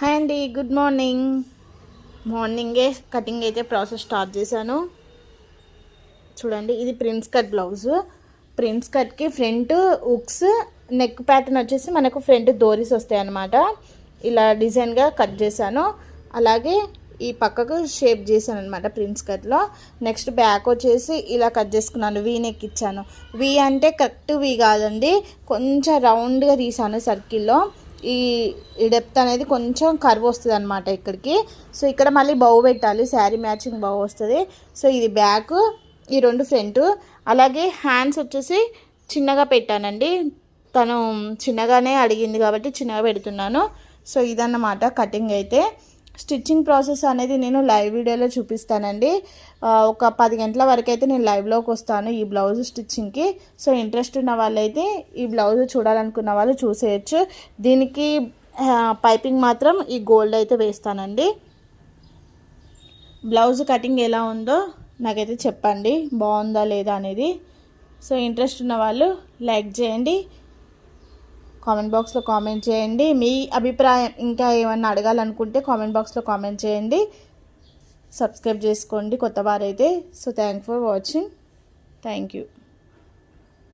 Hi అండి good morning. మార్నింగే cutting అయితే ప్రాసెస్ స్టార్ట్ చేశాను. చూడండి ఇది ప్రిన్స్ కట్ బ్లౌజ్. ప్రిన్స్ కట్కి ఫ్రంట్ ఉక్స్ నెక్ ప్యాటర్న్ వచ్చేసి మనకు ఫ్రంట్ దోరీస్ వస్తాయి అన్నమాట ఇలా డిజైన్గా కట్ చేశాను. అలాగే ఈ పక్కకు షేప్ చేశాను అనమాట ప్రిన్స్ కట్లో. నెక్స్ట్ బ్యాక్ వచ్చేసి ఇలా కట్ చేసుకున్నాను. వీ నెక్ ఇచ్చాను. వీ అంటే కరెక్ట్ వీ కాదండి. కొంచెం రౌండ్గా తీసాను సర్కిల్లో. ఈ ఈ డెప్త్ అనేది కొంచెం కర్వ్ వస్తుంది అనమాట ఇక్కడికి. సో ఇక్కడ మళ్ళీ బౌ పెట్టాలి. శారీ మ్యాచింగ్ బౌ వస్తుంది. సో ఇది బ్యాక్ ఈ రెండు ఫ్రంట్ అలాగే హ్యాండ్స్ వచ్చేసి చిన్నగా పెట్టానండి. తను చిన్నగానే అడిగింది కాబట్టి చిన్నగా పెడుతున్నాను. సో ఇదన్నమాట కటింగ్ అయితే. స్టిచ్చింగ్ ప్రాసెస్ అనేది నేను లైవ్ వీడియోలో చూపిస్తానండి. ఒక పది గంటల వరకు అయితే నేను లైవ్లోకి వస్తాను ఈ బ్లౌజ్ స్టిచ్చింగ్కి. సో ఇంట్రెస్ట్ ఉన్న వాళ్ళైతే ఈ బ్లౌజ్ చూడాలనుకున్న వాళ్ళు చూసేయచ్చు. దీనికి పైపింగ్ మాత్రం ఈ గోల్డ్ అయితే వేస్తానండి. బ్లౌజ్ కటింగ్ ఎలా ఉందో నాకైతే చెప్పండి. బాగుందా లేదా అనేది. సో ఇంట్రెస్ట్ ఉన్న వాళ్ళు లైక్ చేయండి. కామెంట్ బాక్స్లో కామెంట్ చేయండి. మీ అభిప్రాయం ఇంకా ఏమన్నా అడగాలనుకుంటే కామెంట్ బాక్స్లో కామెంట్ చేయండి. సబ్స్క్రైబ్ చేసుకోండి కొత్త వారైతే so thank for watching thank you